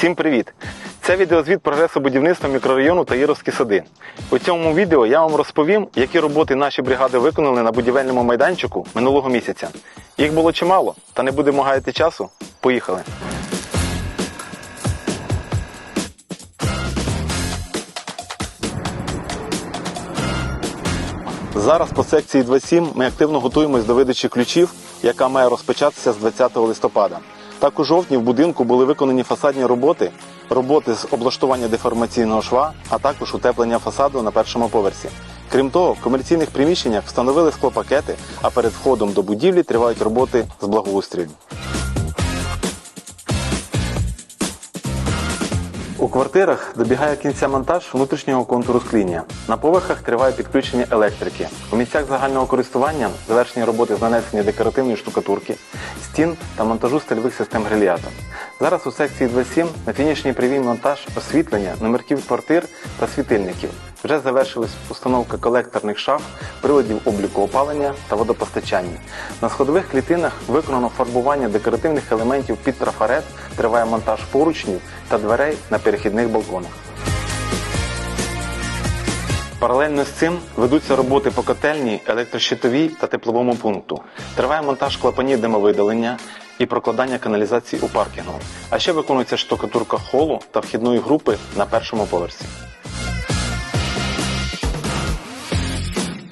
Всім привіт! Це відеозвіт прогресу будівництва мікрорайону Таїровські сади. У цьому відео я вам розповім, які роботи наші бригади виконали на будівельному майданчику минулого місяця. Їх було чимало, та не будемо гаяти часу. Поїхали! Зараз по секції 27 ми активно готуємось до видачі ключів, яка має розпочатися з 20 листопада. Так у жовтні в будинку були виконані фасадні роботи, роботи з облаштування деформаційного шва, а також утеплення фасаду на першому поверсі. Крім того, в комерційних приміщеннях встановили склопакети, а перед входом до будівлі тривають роботи з благоустрою. У квартирах добігає кінця монтаж внутрішнього контуру скління. На поверхах триває підключення електрики. У місцях загального користування завершені роботи з нанесення декоративної штукатурки, стін та монтажу стильових систем грильята. Зараз у секції 27 на фінішній привій монтаж освітлення номерків квартир та світильників. Вже завершилась установка колекторних шаф, приладів обліку опалення та водопостачання. На сходових клітинах виконано фарбування декоративних елементів під трафарет, триває монтаж поручнів та дверей на перехідних балконах. Паралельно з цим ведуться роботи по котельні, електрощитовій та тепловому пункту. Триває монтаж клапанів димовидалення і прокладання каналізації у паркінгу. А ще виконується штукатурка холу та вхідної групи на першому поверсі.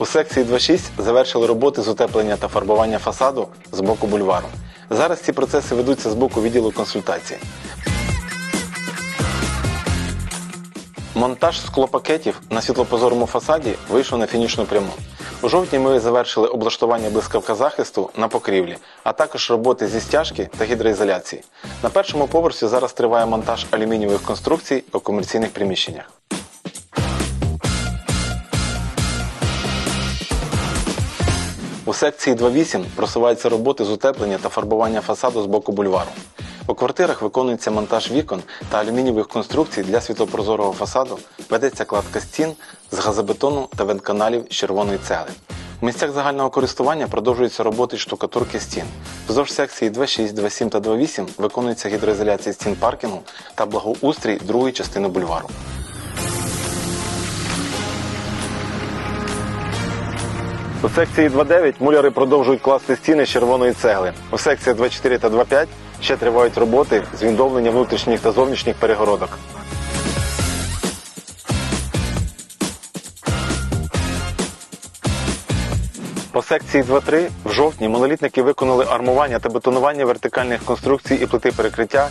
У секції 2.6 завершили роботи з утеплення та фарбування фасаду з боку бульвару. Зараз ці процеси ведуться з боку відділу консультації. Монтаж склопакетів на світлопозорому фасаді вийшов на фінішну пряму. У жовтні ми завершили облаштування блискавка захисту на покрівлі, а також роботи зі стяжки та гідроізоляції. На першому поверсі зараз триває монтаж алюмінієвих конструкцій у комерційних приміщеннях. У секції 2.8 просуваються роботи з утеплення та фарбування фасаду з боку бульвару. У квартирах виконується монтаж вікон та алюмінієвих конструкцій для світлопрозорого фасаду, ведеться кладка стін з газобетону та вентканалів з червоної цегли. У місцях загального користування продовжуються роботи штукатурки стін. Вздовж секції 2.6, 2.7 та 2.8 виконується гідроізоляція стін паркінгу та благоустрій другої частини бульвару. У секції 2.9 муляри продовжують класти стіни з червоної цегли. У секціях 2.4 та 2.5 ще тривають роботи з відновлення внутрішніх та зовнішніх перегородок. По секції 2.3 в жовтні монолітники виконали армування та бетонування вертикальних конструкцій і плити перекриття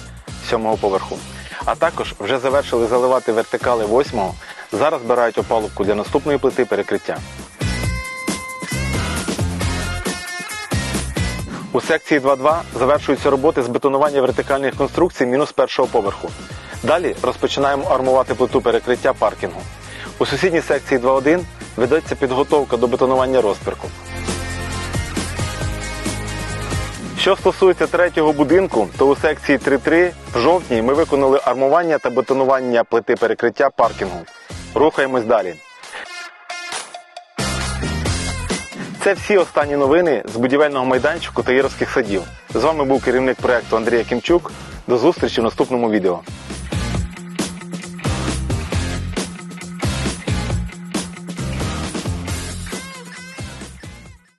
сьомого поверху. А також вже завершили заливати вертикали восьмого. Зараз збирають опалубку для наступної плити перекриття. У секції 2.2 завершуються роботи з бетонування вертикальних конструкцій мінус першого поверху. Далі розпочинаємо армувати плиту перекриття паркінгу. У сусідній секції 2.1 ведеться підготовка до бетонування розпірку. Що стосується третього будинку, то у секції 3.3 в жовтні ми виконали армування та бетонування плити перекриття паркінгу. Рухаємось далі. Це всі останні новини з будівельного майданчику Таїровських садів. З вами був керівник проекту Андрій Кімчук. До зустрічі в наступному відео.